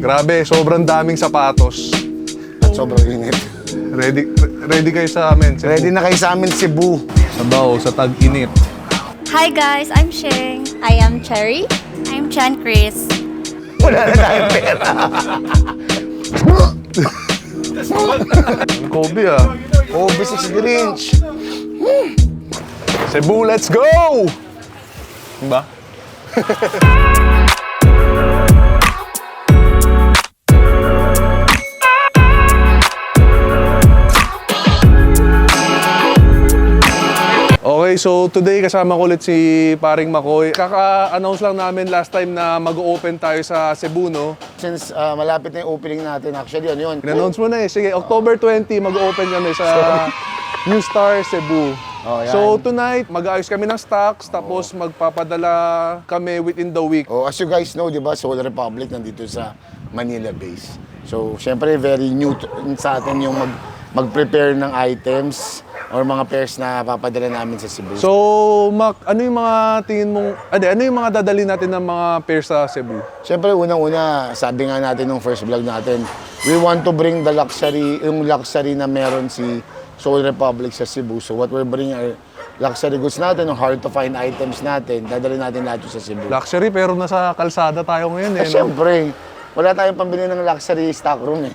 Grabe, sobrang daming sapatos. At sobrang init. Ready ready kayo sa amin. Cebu. Ready na kayo sa amin, Cebu. Sabaw sa tag-init. Hi guys, I'm Shing. I am Cherry. I'm Chan Chris. Wala na tayong pera. Ang Kobe ah. Oh, business Grinch. Cebu, let's go! Diba? Okay, so today kasama ko ulit si Paring Makoy. Kaka-announce lang namin last time na mag-open tayo sa Cebu, no? Since ah, malapit na yung opening natin, actually, ano yun? In-announce mo na eh. Sige, October 20, mag-open kami sa New Star Cebu. Oh, yan. so tonight, mag-ayos kami ng stocks, tapos magpapadala kami within the week. Oh, as you guys know, di ba, Soul Republic nandito sa Manila base. So, syempre, very new to- sa atin yung mag, mag-prepare ng items or mga pairs na papadala namin sa Cebu. So, Mac, ano yung mga tingin mong, ano, ano yung mga dadali natin ng mga pairs sa Cebu? Siyempre, unang-una, sabi nga natin nung first vlog natin, we want to bring the luxury, yung luxury na meron si Soul Republic sa Cebu. So what we're bringing are luxury goods natin, yung hard to find items natin, dadali natin lahat yun sa Cebu. Luxury, pero nasa kalsada tayo ngayon eh. Eh, no? siyempre, wala tayong pambili ng luxury stock room eh.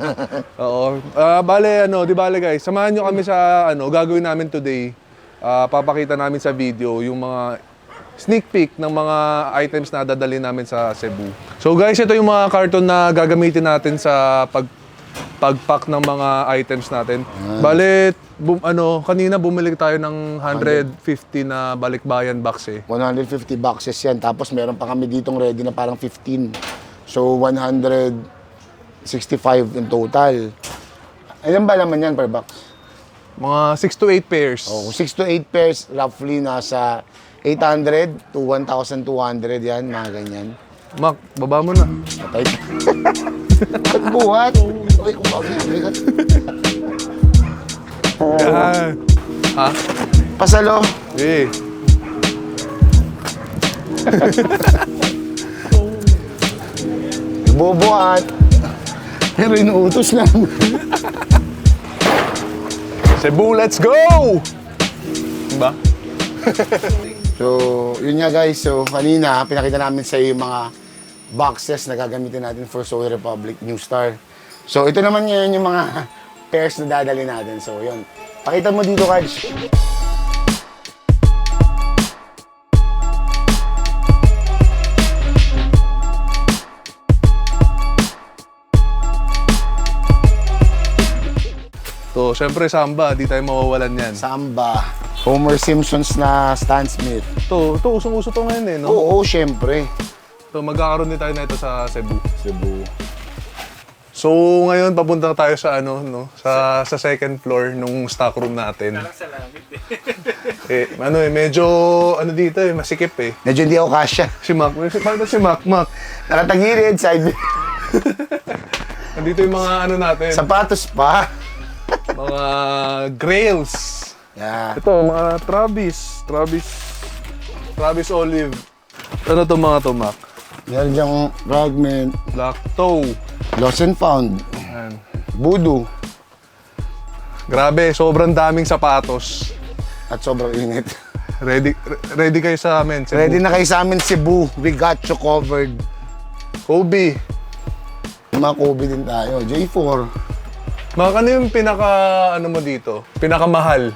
Oo. Ah, bale, ano, di bale guys, samahan nyo kami sa, ano, gagawin namin today. Ah, papakita namin sa video yung mga sneak peek ng mga items na dadali namin sa Cebu. So guys, ito yung mga karton na gagamitin natin sa pag pagpack ng mga items natin. Bale, bum, ano, kanina bumili tayo ng 150 na balikbayan box eh. 150 boxes yan. Tapos meron pa kami ditong ready na parang 15. So 165 in total. Ilan ba naman yan per box? Mga 6 to 8 pairs. Oh, 6 to 8 pairs, roughly nasa 800 to 1,200 yan, mga ganyan. Mac, baba mo na. Patay. Pagbuhat. Uy, kung bakit. Yan. Ha? Pasalo. Eh. Bubuhat. Pero inuutos lang. Cebu, let's go! Diba? So, yun nga guys. So, kanina, pinakita namin sa iyo yung mga boxes na gagamitin natin for Soul Republic New Star. So, ito naman ngayon yung mga pairs na dadali natin. So, yun. Pakita mo dito, Kaj. So, syempre samba, di tayo mawawalan yan. Samba. Homer Simpsons na Stan Smith. Ito, ito, usong-uso to ngayon eh, no? Oo, syempre. So, magkakaroon din tayo na ito sa Cebu. Cebu. So, ngayon papunta tayo sa ano, no? Sa sa second floor nung stock room natin. eh, ano eh, medyo ano dito eh, masikip eh. Medyo hindi ako kasya. Si Mac, paano si Mac? Mac, Nakatagirid, side nandito yung mga ano natin, Sapatos pa. Mga grails. Yeah. Ito, mga Travis, Travis, Travis Olive. Ano to mga to, Mac? Meron diyang fragment. Black Toe. Lost and found. Ayan. Voodoo. Grabe, sobrang daming sapatos. At sobrang init. Ready re- ready kayo sa amin. Cebu. Ready na kayo sa amin, Cebu. We got you covered. Kobe. Mga Kobe din tayo. J4. Mga ano yung pinaka, ano mo dito? Pinakamahal?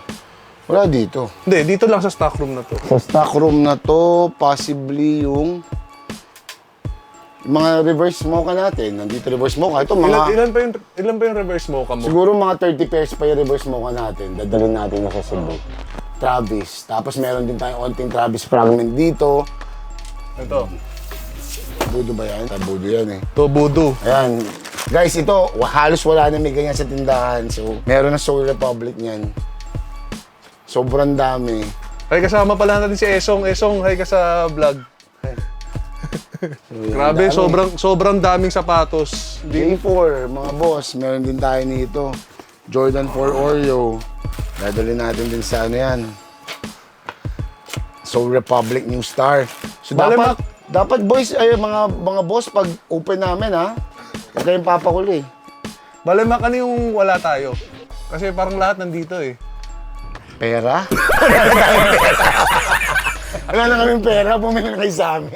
Wala dito. Hindi, dito lang sa stock room na to. Sa stock room na to, possibly yung mga reverse mocha natin. Nandito reverse mocha. Ito mga... Ilan, ilan, pa yung, ilan pa yung reverse mocha mo? Siguro mga 30 pairs pa yung reverse mocha natin. Dadalhin natin na sa Cebu. Travis. Tapos meron din tayong onting Travis fragment dito. Ito. Budo ba yan? Ah, Budo yan eh. Ito, Voodoo. Ayan. Guys, ito, halos wala na may ganyan sa tindahan. So, meron na Soul Republic niyan. Sobrang dami. Ay, kasama pala natin si Esong. Esong, hi ka sa vlog. Yan, Grabe, dami. sobrang sobrang daming sapatos. Di, J4, mga boss, meron din tayo nito. Jordan 4 Oreo. Dadali natin din sa ano yan. Soul Republic New Star. So, Bale, dapat, Dapat boys, ay mga mga boss, pag open namin ha, kayong papakuli. Bale, Mac, ano yung wala tayo? Kasi parang lahat nandito eh. Pera? Wala na kaming pera, bumili na kayo sa amin.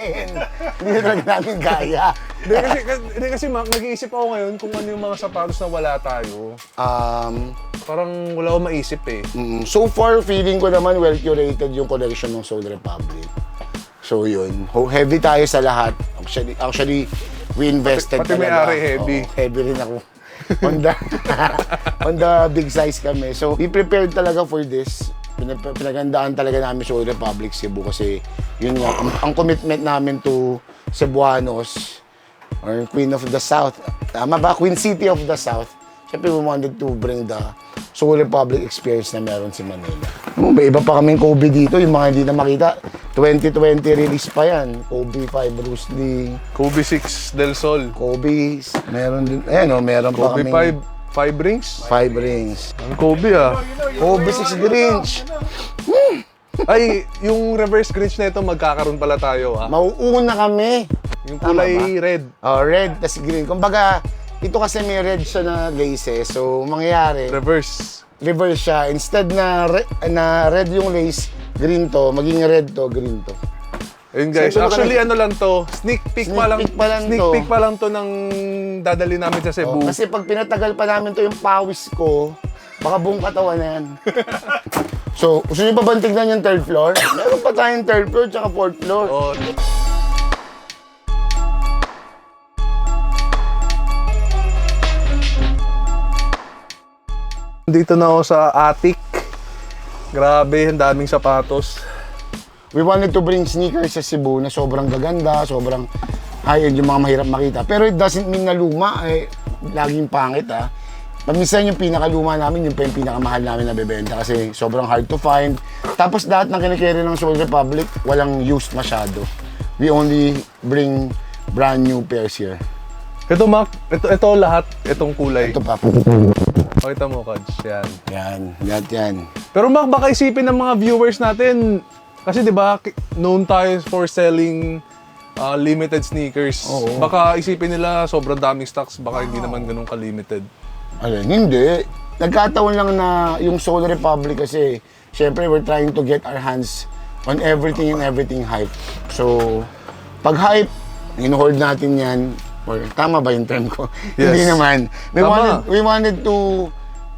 Hindi na talaga namin kaya. Hindi kasi, kasi, hindi kasi Mac, nag-iisip ako ngayon kung ano yung mga sapatos na wala tayo. Um, Parang wala akong maisip eh. mm, so far, feeling ko naman well-curated yung collection ng Soul Republic. So yun, Ho- heavy tayo sa lahat. Actually, actually we invested Pati- pati talaga. may-ari heavy. Oo, heavy rin ako. on the, on the big size kami. So, we prepared talaga for this. Pinag- Pinagandaan talaga namin Soul Republic Cebu kasi yun nga, ang, ang commitment namin to Cebuanos or Queen of the South. Tama ba? Queen City of the South. Siyempre, we wanted to bring the Soul Republic experience na meron si Manila. May iba pa kaming Kobe dito, yung mga hindi na makita. 2020 release pa yan. Kobe 5, Bruce Lee, Kobe 6 Del Sol. Kobe, meron din, ayan o, meron pa Kobe kaming 5, 5 rings. 5 rings. Ang Kobe ah. Kobe 6 Grinch. Ay, yung reverse Grinch na ito, magkakaroon pala tayo ah. Mauuna kami. Yung Tama kulay red. Oh, red, tas green. Kumbaga, ito kasi may red siya na laces. So, mangyayari, Reverse. reverse siya. Instead na, re- na red yung lace, green to, maging red to, green to. Ayun guys, na actually ano lang to, sneak peek Sneak pa lang. peek pa lang sneak to. peek pa lang to ng dadali namin sa Cebu. Oh, kasi pag pinatagal pa namin to yung pawis ko, baka buong katawan na yan. so, gusto niyo pa ba tignan yung third floor? Meron pa tayong third floor tsaka fourth floor. Oh, Dito na ako sa attic. Grabe, ang daming sapatos. We wanted to bring sneakers sa Cebu na sobrang gaganda, sobrang high-end yung mga mahirap makita. Pero it doesn't mean na luma, eh, laging pangit ah. Paminsan yung pinakaluma namin, yung pa yung pinakamahal namin na bebenta kasi sobrang hard to find. Tapos lahat ng kinikere ng Soul Republic, walang used masyado. We only bring brand new pairs here. Ito, Mac. Ito, ito lahat. Itong kulay. Ito pa. Pakita mo, Kads. Yan. Yan, lahat yan. Pero Mac, baka isipin ng mga viewers natin, kasi di ba, known tayo for selling uh, limited sneakers. Oo. Baka isipin nila sobrang daming stocks, baka hindi naman ganun ka-limited. Alin, hindi. Nagkataon lang na yung Soul Republic kasi, syempre, we're trying to get our hands on everything and everything hype. So, pag hype, in-hold natin yan, or tama ba yung term ko? Yes. Hindi naman. We Tama. wanted, we wanted to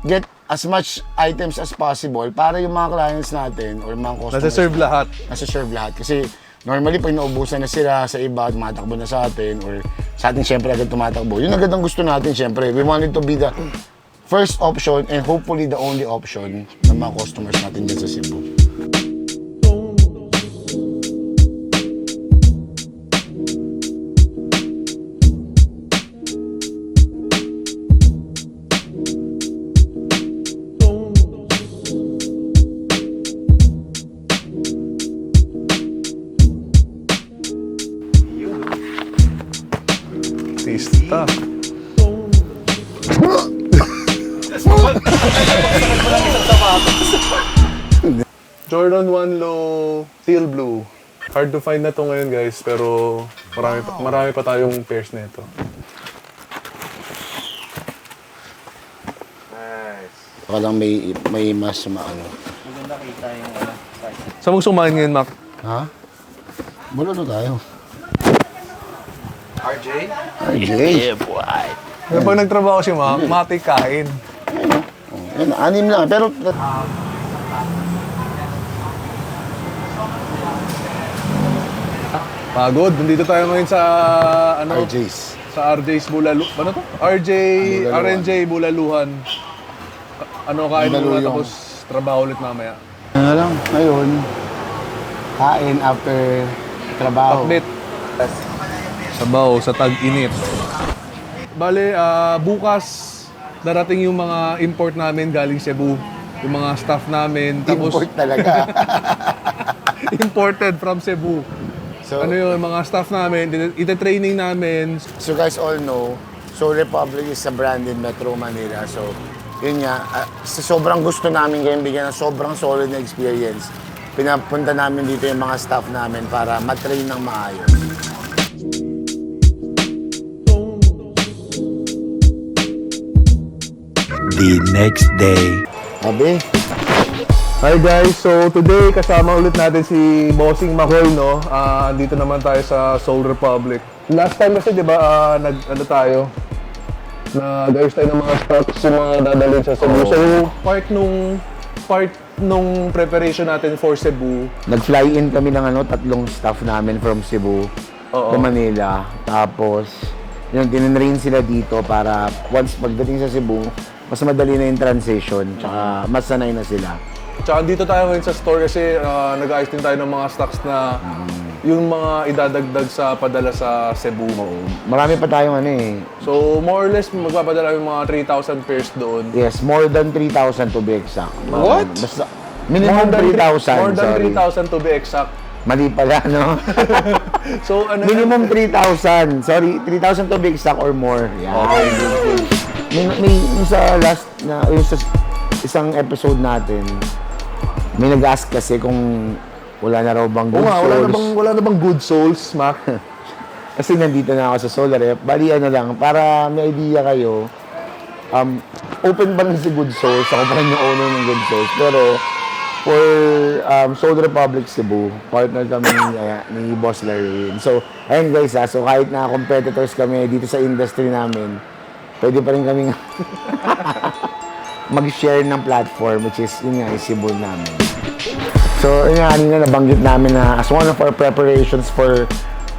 get as much items as possible para yung mga clients natin or mga customers Nasa-serve lahat. nasa-serve lahat. Kasi normally pag naubusan na sila sa iba, tumatakbo na sa atin or sa atin syempre agad tumatakbo. Yun agad ang gusto natin syempre. We wanted to be the first option and hopefully the only option ng mga customers natin dyan sa Cebu. Hard to find na to ngayon guys, pero marami pa, marami pa tayong pairs nito. Baka lang may, may mas maano. Saan mo sumahin ngayon, Mac? Ha? Bulo na tayo. RJ? RJ. Kaya pag nagtrabaho si Mac, mati kain. Yan, anim lang. Pero Pagod. Nandito tayo ngayon sa ano? RJ's. Sa RJ's Bulalu... Ano to? RJ... Bulaluhan. RNJ Bulaluhan. Ano kain muna Bulaluyong. tapos trabaho ulit mamaya. Ano lang, ngayon, kain after trabaho. Pakbit. Sabaw sa tag-init. Bale, ah, bukas darating yung mga import namin galing Cebu. Yung mga staff namin. Tapos Import talaga. imported from Cebu. So, Ano yung mga staff namin, ite-training namin. So guys all know, Soul Republic is a brand in Metro Manila. So, yun nga, sa sobrang gusto namin kayong bigyan ng sobrang solid na experience. pinapunta namin dito yung mga staff namin para matrain ng maayos. the next day. Sabi, Hi guys, so today kasama ulit natin si Bossing Makoy, no? Ah, andito naman tayo sa Soul Republic. Last time kasi 'di ba ah, nag ano tayo? Nag-ayos tayo ng mga stocks yung mga dadalhin sa Cebu. So, part nung part nung preparation natin for Cebu, nag-fly in kami ng ano, tatlong staff namin from Cebu Oo. to Manila. Tapos, yun, tinrain sila dito para once pagdating sa Cebu, mas madali na yung transition, tsaka mas sanay na sila. Tsaka dito tayo ngayon sa store kasi ah, nag-ayos din tayo ng mga stocks na yung mga idadagdag sa padala sa Cebu. Marami pa tayong ano eh. So, more or less, magpapadala yung mga 3,000 pairs doon. Yes, more than 3,000 to be exact. What? Basta, minimum 3,000. More than sorry. 3,000 to be exact. Mali pala, no? So, ano minimum 3,000. Sorry, 3,000 to be exact or more. Yeah. Okay, good, good. May, may yung sa last na yung sa isang episode natin, may nag-ask kasi kung wala na raw bang Oo good nga, wala na souls. bang, wala na bang good souls, Mac? Kasi nandito na ako sa Solar Rep. Bali ano lang, para may idea kayo, um, open pa rin si Good Souls. Ako pa rin yung owner ng Good Souls. Pero for um, Soul Republic Cebu, partner kami ni, uh, ni Boss Larry. So, ayun guys ha, so kahit na competitors kami dito sa industry namin, pwede pa rin kaming mag-share ng platform which is yun nga, yung Cebu namin. So, yun nga, kanina nabanggit namin na as one of our preparations for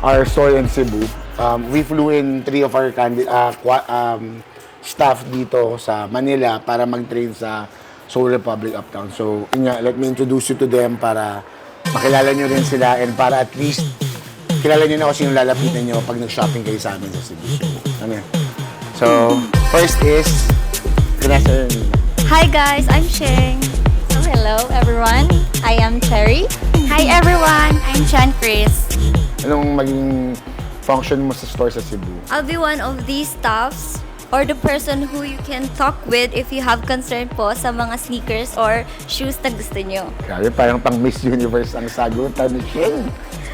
our store in Cebu, um, we flew in three of our candi- uh, um, staff dito sa Manila para mag-train sa Seoul Republic Uptown. So, yun nga, let me introduce you to them para makilala nyo rin sila and para at least kilala nyo na kung sino lalapitan nyo pag nag-shopping kayo sa amin sa Cebu. Ano yan? So, first is, Vanessa Hi guys, I'm Sheng. So hello everyone, I am Cherry. Hi everyone, I'm Chan Chris. Anong maging function mo sa store sa Cebu? I'll be one of these staffs or the person who you can talk with if you have concern po sa mga sneakers or shoes na gusto nyo. Grabe, parang pang Miss Universe ang sagutan ni Shane.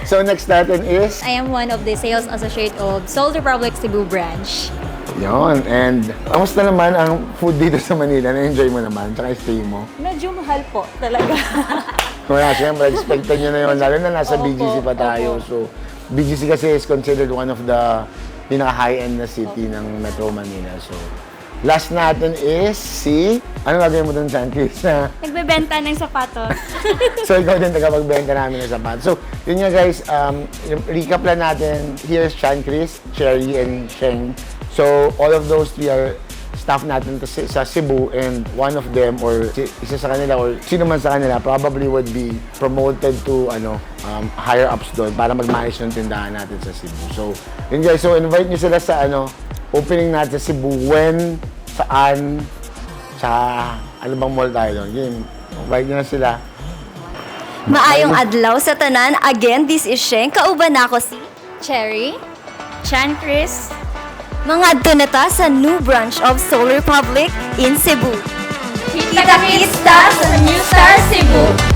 So next natin is, I am one of the sales associate of Soul Republic Cebu branch. Yon and kamusta naman ang food dito sa Manila? Na-enjoy mo naman, tsaka stay mo? Medyo mahal po talaga. Kaya siyempre, expected nyo na yun, lalo na nasa Opo, BGC pa tayo. opo. So, BGC kasi is considered one of the pinaka-high-end na city ng Metro Manila. So, last natin is si, ano gagawin mo dun, Sankis? Na Nagbebenta ng sapatos. so, ikaw din tagapagbenta namin ng sapat. So, yun nga guys, um, yung recap lang natin. Here's Chan Chris, Cherry, and Sheng. So, all of those three are staff natin sa Cebu and one of them or isa sa kanila or sino man sa kanila probably would be promoted to ano um, higher ups doon para mag-manage ng tindahan natin sa Cebu. So, yun guys, so invite nyo sila sa ano opening natin sa Cebu when, saan, sa ano bang mall tayo doon. Yun, invite nyo na sila. Maayong adlaw sa tanan. Again, this is Sheng. Kauban ako si Cherry, Chan Chris. Mga adto na ta sa new branch of Soul Republic in Cebu. Kita-kita sa New Star Cebu.